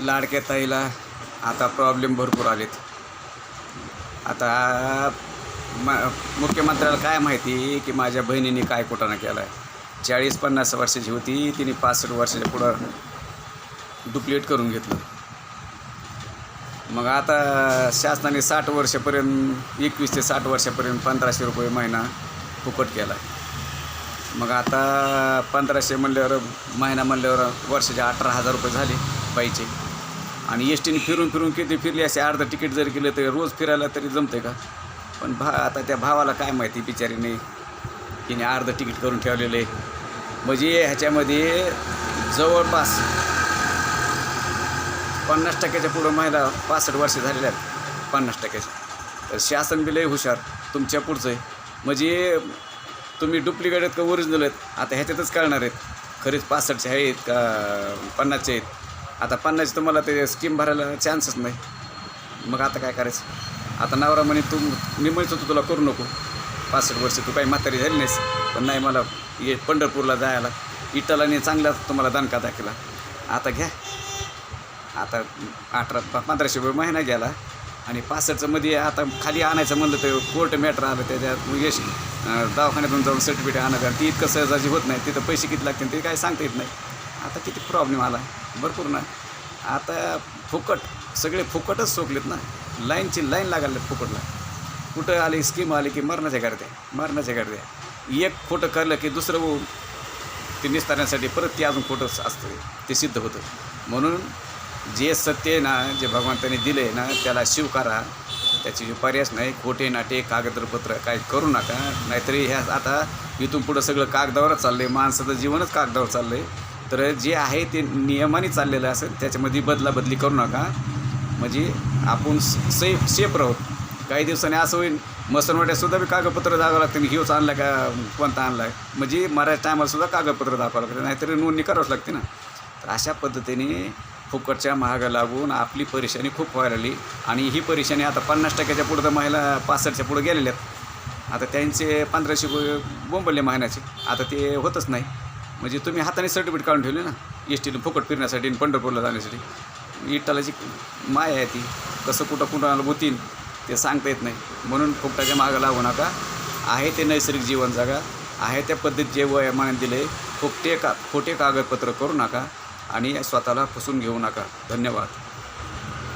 लाडक्या ताईला आता प्रॉब्लेम भरपूर आलेत. आता म मुख्यमंत्र्याला काय माहिती की माझ्या बहिणीने काय कुटाणा केला आहे चाळीस पन्नास वर्षाची होती तिने पासष्ट वर्षाच्या पुढं डुप्लिकेट करून घेतलं. मग आता शासनाने साठ वर्षापर्यंत एकवीस ते साठ वर्षापर्यंत पंधराशे रुपये महिना फुकट केला. मग आता पंधराशे म्हणल्यावर महिना म्हणल्यावर वर्षाचे अठरा हजार रुपये झाले पाहिजे आणि एस टीने फिरून फिरून किती फिरली असे अर्धं तिकीट जरी केलं तरी रोज फिरायला तरी जमते का? पण भा आता त्या भावाला काय माहिती बिचारीने? तिने अर्धं तिकीट करून ठेवलेलं. आहे म्हणजे ह्याच्यामध्ये जवळपास पन्नास टक्क्याच्या पुढं महिला पासष्ट वर्ष झालेल्या आहेत. पन्नास टक्क्याच्या. तर शासन बी लय हुशार तुमच्या पुढचं आहे. म्हणजे तुम्ही डुप्लिकेट आहेत का ओरिजिनल आहेत? आता ह्याच्यातच कळणार आहेत. खरेच पासष्टचे आहेत का पन्नासचे आहेत? आता पन्नास तुम्हाला ते स्कीम भरायला चान्सच नाही. मग आता काय करायचं? आता नवरा म्हणे तू मी म्हणतो होतो तुला करू नको. पासष्ट वर्ष तू काही म्हातारी झाली नाहीस. पण नाही मला ये पंढरपूरला जायला. इटालाने चांगला तुम्हाला दणका दाखला. आता घ्या. आता अठरा पंधराशे रुपये महिना गेला आणि पासष्टचं मध्ये आता खाली आणायचं म्हणलं तर कोर्ट मॅटर आलं. त्याच्यात यश दवाखान्यातून जाऊन सर्टिफिकेट आणायचं. ती इतकं सहजाची होत नाही. तिथं पैसे किती लागतील ते काय सांगता येत नाही. आता किती प्रॉब्लेम आला. भरपूर ना आता फुकट सगळे फुकटच सोकलेत ना. लाईनची लाईन लागायला फुकटला. कुठं आली स्कीम आली की मरणाच्या गर्द्या मरणाच्या गर्द्या एक खोटं करलं की दुसरं होऊन ते निस्तारण्यासाठी परत ते अजून खोटंच असतं. ते सिद्ध होतं. म्हणून जे सत्य आहे ना जे भगवंताने दिलं आहे ना त्याला स्वीकारा. त्याची पर्यायच नाही खोटे नाटे कागदपत्र काय करू नका. नाहीतरी ह्या आता इथून पुढं सगळं कागदावरच चाललं आहे माणसाचं जीवनच कागदावर चाललं आहे तर जे आहे ते नियमाने चाललेलं असेल त्याच्यामध्ये बदलाबदली करू नका. म्हणजे आपण सेफ सेफ राहू. काही दिवसांनी असं होईल मसनवाट्यातसुद्धा बी कागदपत्र लागतं लागते हिवच आणला का कोणता आणला? आहे म्हणजे मराठी टायमालासुद्धा कागदपत्र दाखवावं लागते नाहीतरी नोंदणी करावंच लागते ना. तर अशा पद्धतीने फुकटच्या महागा लागून आपली परेशानी खूप व्हायला लागली. आणि ही परेशानी आता पन्नास टक्क्याच्या पुढं तर महिला पासष्टच्या पुढं गेलेल्या आहेत. आता त्यांचे पंधराशे बोंबले महिन्याचे. आता ते होतच नाही. म्हणजे तुम्ही हाताने सर्टिफिकेट काढून ठेवले ना एस टीला फुकट फिरण्यासाठी आणि पंढरपूरला जाण्यासाठी. इटालाची माय आहे ती. कसं कुठं कुठं होतीन ते सांगता येत नाही. म्हणून फुकटाच्या मागं लागू नका. आहे ते नैसर्गिक जीवन जगा आहे त्या पद्धतीत जे वयामाने दिले फुकटे का खोटे कागदपत्र करू नका आणि स्वतःला फसवून घेऊ नका. धन्यवाद.